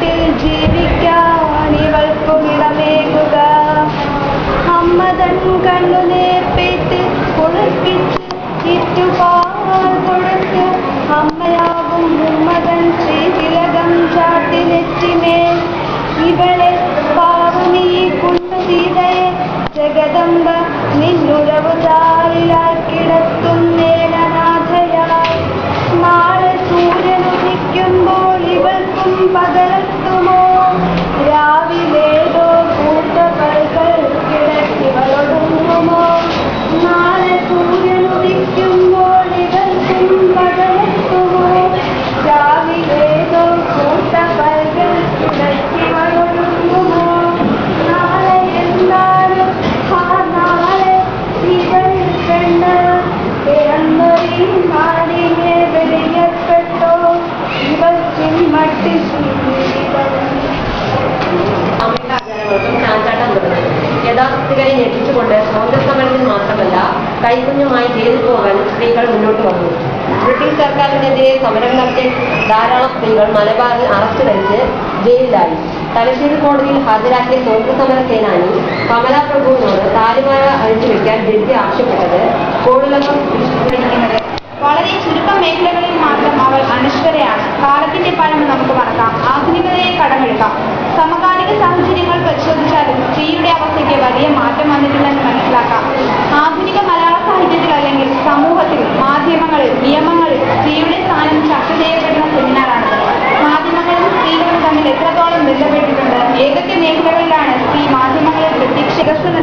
കൂട്ടിൽ ജീവിക്കാൻ ഇവൾക്കും ഇടമേകുക. അമ്മതൻ കണ്ണുനേർപ്പേറ്റ് കുളിപ്പിച്ച് ചുറ്റുപാൽ കൊടുത്ത് അമ്മയാകും ഉമ്മതൻ ശ്രീതിലകം ചാട്ടി നെറ്റിമേൽ. ഇവളെ പാവനീ കൊണ്ടു സീതയെ ജഗദമ്പ നിന്നുഴവു കിടത്തുന്നേലനാഥയായി നാളെ സൂര്യനുദിക്കുമ്പോൾ ഇവൾക്കും പകരം കൈക്കുഞ്ഞുമായി ജയിലിൽ പോകാൻ സ്ത്രീകൾ മുന്നോട്ട് വന്നു. ബ്രിട്ടീഷ് സർക്കാരിനെതിരെ സമരം നടത്തിയ ധാരാളം സ്ത്രീകൾ മലബാറിൽ അറസ്റ്റ് വരിച്ച് ജയിലിലായി. തലശ്ശേരി കോടതിയിൽ ഹാജരാക്കിയ സ്വാതന്ത്ര്യ സമര സേനാനി കമല പ്രഭുവിനോട് താലിമാല അഴിച്ചു വയ്ക്കാൻ ജഡ്ജി ആവശ്യപ്പെട്ടത് സൃഷ്ടിച്ചിരിക്കുന്നത് വളരെ ചുരുക്കം മേഖലകളിൽ മാത്രം അവൾ അനശ്വരയാണ്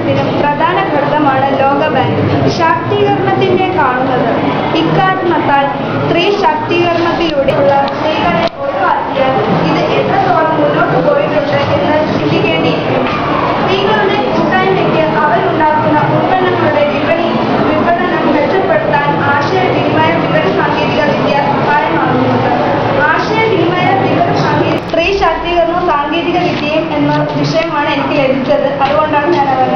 വികസനത്തിനും പ്രധാന ഘടകമാണ് ലോകബാങ്ക്. ശാക്തീകരണത്തിന്റെ കാണുന്നത്. ഇക്കാരണത്താൽ സ്ത്രീ ശാക്തീകരണത്തിലൂടെയുള്ള സ്ത്രീകളെ ഒഴിവാക്കിയാൽ ഇത് എത്രത്തോളം മുന്നോട്ട് പോയിട്ടുണ്ട് എന്ന് ചിന്തിക്കേണ്ടിയിരിക്കുന്നു. സ്ത്രീകളുടെ കൂട്ടായ്മയ്ക്ക് അവരുണ്ടാക്കുന്ന ഉൽപ്പന്നങ്ങളുടെ വിപണി വിപണനം മെച്ചപ്പെടുത്താൻ ആശയവിനിമയ വിവര സാങ്കേതിക വിദ്യ സഹായമാകുന്നുണ്ട്. ആശയവിനിമയ വിവര സാങ്കേതിക സ്ത്രീ ശാക്തീകരണവും സാങ്കേതിക വിദ്യയും എന്ന വിഷയമാണ് എനിക്ക് ലഭിച്ചത്. അതുകൊണ്ടാണ് ഞാൻ അതങ്ങനെ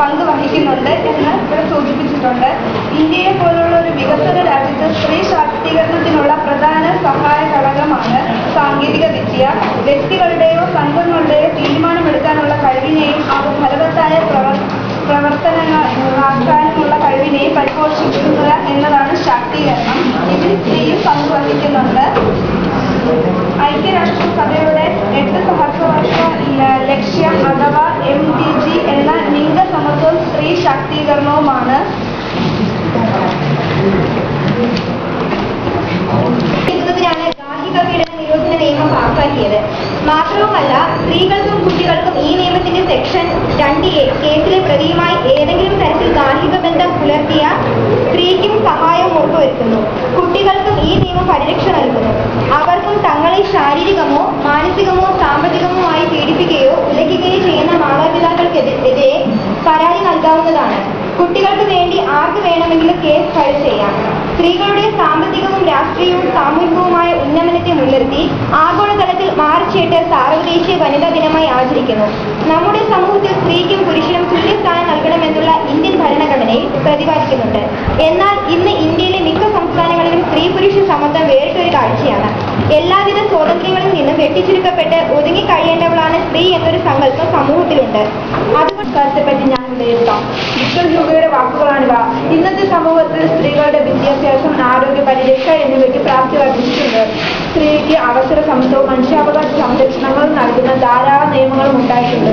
പങ്ക് വഹിക്കുന്നുണ്ട് എന്ന് ഇവിടെ സൂചിപ്പിച്ചിട്ടുണ്ട്. ഇന്ത്യയെ പോലുള്ള ഒരു വികസന രാജ്യത്ത് സ്ത്രീ ശാക്തീകരണത്തിനുള്ള പ്രധാന സഹായ ഘടകമാണ് വിദ്യ വ്യക്തികളുടെയോ സംഘങ്ങളുടെയോ തീരുമാനമെടുക്കാനുള്ള കഴിവിനെയും അവ ഫലവത്തായ പ്രവർ പ്രവർത്തനങ്ങൾ ആക്കാനുമുള്ള കഴിവിനെയും പരിപോഷിപ്പിക്കുക എന്നതാണ് ശാക്തീകരണം. ഇതിൽ സ്ത്രീയും പങ്കുവഹിക്കുന്നുണ്ട്. ഐക്യരാഷ്ട്രസഭയുടെ എട്ട് സഹസ്രവർഷം നിയമം പാസാക്കിയത് മാത്രവുമല്ല സ്ത്രീകൾക്കും കുട്ടികൾക്കും ഈ നിയമത്തിന്റെ സെക്ഷൻ രണ്ട് എ കേസിലെ പ്രതിയുമായി ഏതെങ്കിലും തരത്തിൽ ഗാർഹിക ബന്ധം പുലർത്തിയ സ്ത്രീക്കും സഹായം ഉറപ്പുവരുത്തുന്നു. കുട്ടികൾക്കും ഈ നിയമം പരിരക്ഷ നൽകുന്നു. അവർക്കും തങ്ങളെ ശാരീരികമോ മാനസികമോ സാമ്പത്തികമോ ആയി പീഡിപ്പിക്കുകയോ ഉലയ്ക്കുകയോ ചെയ്യുന്ന മാതാപിതാക്കൾക്കെതിരെ പരാതി നൽകാവുന്നതാണ്. കുട്ടികൾക്ക് വേണ്ടി ആർക്ക് വേണമെങ്കിലും കേസ് ഫയൽ ചെയ്യാം. സ്ത്രീകളുടെ സാമ്പത്തികവും രാഷ്ട്രീയവും ഉന്നമനത്തെ മുൻനിർത്തി ആഗോളതലത്തിൽ മാർച്ച് എട്ട് സാർവദേശീയ വനിതാ ദിനമായി ആചരിക്കുന്നു. നമ്മുടെ സമൂഹത്തിൽ സ്ത്രീക്കും പുരുഷനും തുല്യസ്ഥാനം നൽകണമെന്നുള്ള ഇന്ത്യൻ ഭരണഘടനയിൽ പ്രതിപാദിക്കുന്നുണ്ട്. എന്നാൽ ഇന്ന് ഇന്ത്യയിലെ മിക്ക സംസ്ഥാനങ്ങളിലും സ്ത്രീ പുരുഷ സമത്വം വേറിട്ടൊരു കാഴ്ചയാണ്. എല്ലാവിധ സ്വാതന്ത്ര്യങ്ങളിൽ നിന്നും വെട്ടിച്ചുരുക്കപ്പെട്ട് ഒതുങ്ങി കഴിയേണ്ടവളാണ് സ്ത്രീ എന്നൊരു സങ്കല്പം സമൂഹത്തിലുണ്ട്. അതുകൊണ്ട് ഞാൻ ഹ്യൂഗോയുടെ വാക്കുകളാണിവ. ഇന്നത്തെ സമൂഹത്തിൽ സ്ത്രീകളുടെ വിദ്യാഭ്യാസം ആരോഗ്യ പരിരക്ഷ എന്നിവയ്ക്ക് പ്രാപ്തി സ്ത്രീക്ക് അവസര സമത്വവും മനുഷ്യാവകാശ സംരക്ഷണങ്ങളും നൽകുന്ന ധാരാളം നിയമങ്ങളും ഉണ്ടായിട്ടുണ്ട്.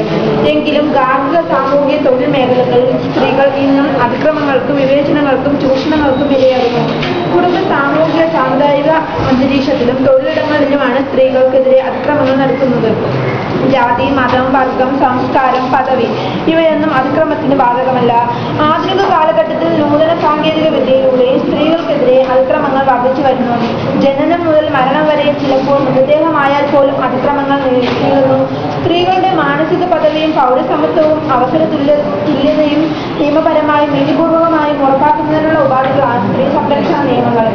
എങ്കിലും ഗാർഹിക സാമൂഹിക തൊഴിൽ മേഖലകളിൽ സ്ത്രീകൾ ഇന്നും അതിക്രമങ്ങൾക്കും വിവേചനങ്ങൾക്കും ചൂഷണങ്ങൾക്കും ഇരയാകുന്നു. കുടുംബ സാമൂഹിക സാമുദായിക അന്തരീക്ഷത്തിലും തൊഴിലിടങ്ങളിലുമാണ് സ്ത്രീകൾക്കെതിരെ അതിക്രമങ്ങൾ നടക്കുന്നത് ജാതി മതം വർഗം സംസ്കാരം പദവി ഇവയൊന്നും അതിക്രമത്തിന് ബാധകമല്ല. ആധുനിക കാലഘട്ടത്തിൽ നൂതന സാങ്കേതിക വിദ്യയിലൂടെ സ്ത്രീകൾക്കെതിരെ അതിക്രമങ്ങൾ വർദ്ധിച്ചു വരുന്നു. ജനനം ചിലപ്പോൾ മൃതദേഹമായാൽ പോലും അതിക്രമങ്ങൾ നീളുന്നു സ്ത്രീകളുടെ മാനസിക പദവിയും പൗരസമത്വവും അവസര തുല്യ തുല്യതയും നിയമപരമായും നീതിപൂർവകമായും ഉറപ്പാക്കുന്നതിനുള്ള ഉപാധികളാണ് സ്ത്രീ സംരക്ഷണ നിയമങ്ങൾ.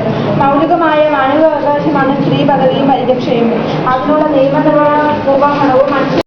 മൗലികമായ മാനവികാവകാശമാണ് സ്ത്രീ പദവിയും പരിരക്ഷയും. അതിനുള്ള നിയമനിർവഹണവും മനുഷ്യ